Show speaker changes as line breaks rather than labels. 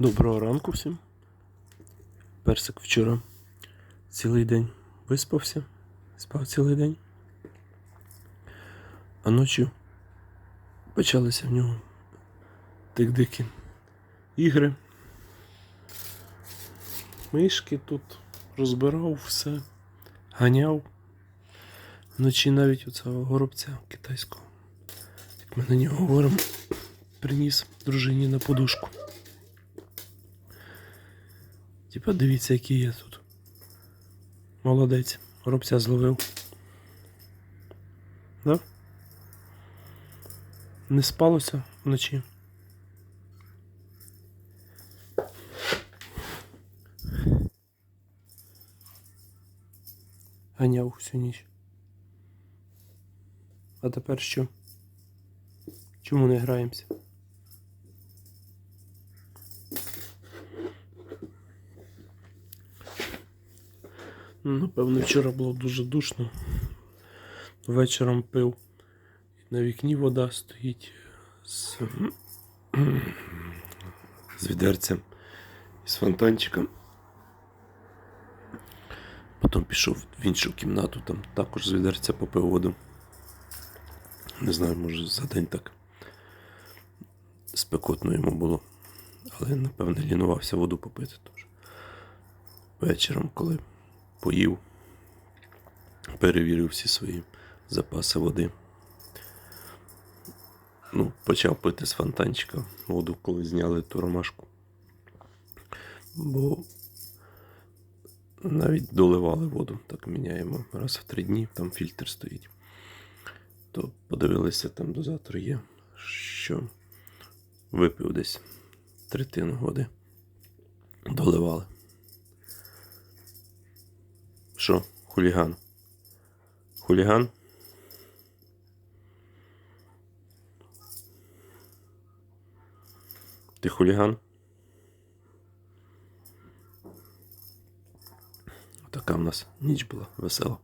Доброго ранку всім. Персик вчора цілий день виспався, спав цілий день. А ночі почалися в нього тик-дикі ігри. Мишки тут розбирав все, ганяв. Вночі навіть оцього горобця китайського, як ми на нього говоримо, приніс дружині на подушку. Типа дивіться, який я тут. Молодець. Горобця зловив. Да? Не спалося вночі. Ганяв всю ніч. А тепер що? Чому не граємося? Напевно, вчора було дуже душно. Вечором пив. На вікні вода стоїть з, з відерцем з фонтанчиком. Потім пішов в іншу кімнату, там також з відерця попив воду. Не знаю, може за день так спекотно йому було. Але, напевне, лінувався воду попити теж. Вечором, коли поїв, перевірив всі свої запаси води. Ну, почав пити з фонтанчика воду, коли зняли ту ромашку. Бо навіть доливали воду, так міняємо раз в три дні, там фільтр стоїть. То подивилися, там дозатор є, що випив десь третину води. Доливали. Що, хуліган? Хуліган? Ти хуліган? Така в нас ніч була весела.